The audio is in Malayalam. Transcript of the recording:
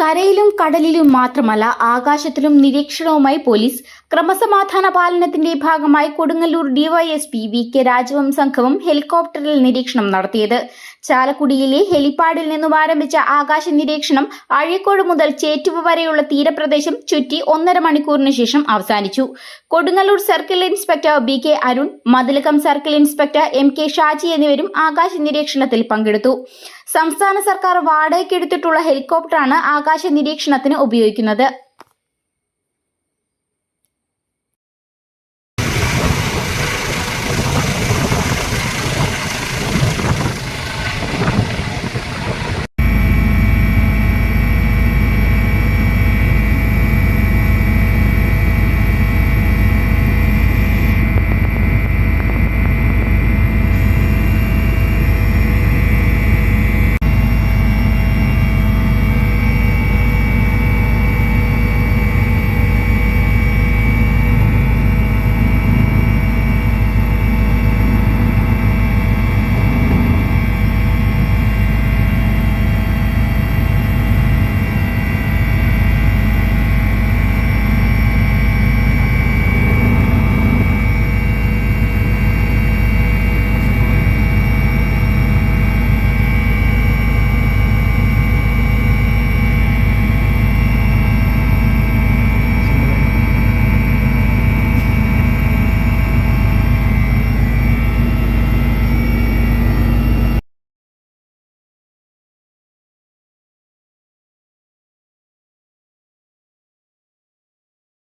കരയിലും കടലിലും മാത്രമല്ല ആകാശത്തിലും നിരീക്ഷണവുമായി പോലീസ് ക്രമസമാധാന പാലനത്തിന്റെ ഭാഗമായി കൊടുങ്ങല്ലൂർ ഡിവൈഎസ്പി വി കെ രാജവം സംഘവും ഹെലികോപ്റ്ററിൽ നിരീക്ഷണം നടത്തിയത്. ചാലക്കുടിയിലെ ഹെലിപ്പാഡിൽ നിന്നും ആരംഭിച്ച ആകാശ നിരീക്ഷണം അഴീക്കോട് മുതൽ ചേറ്റുവ വരെയുള്ള തീരപ്രദേശം ചുറ്റി ഒന്നര മണിക്കൂറിന് ശേഷം അവസാനിച്ചു. Kodungallur circle inspector B K Arun Mathilakam circle inspector M K Shaji എന്നിവരും ആകാശ നിരീക്ഷണത്തിൽ പങ്കെടുത്തു. സംസ്ഥാന സർക്കാർ വാടകയ്ക്കെടുത്തിട്ടുള്ള ഹെലികോപ്റ്ററാണ് ആകാശ നിരീക്ഷണത്തിന് ഉപയോഗിക്കുന്നത്.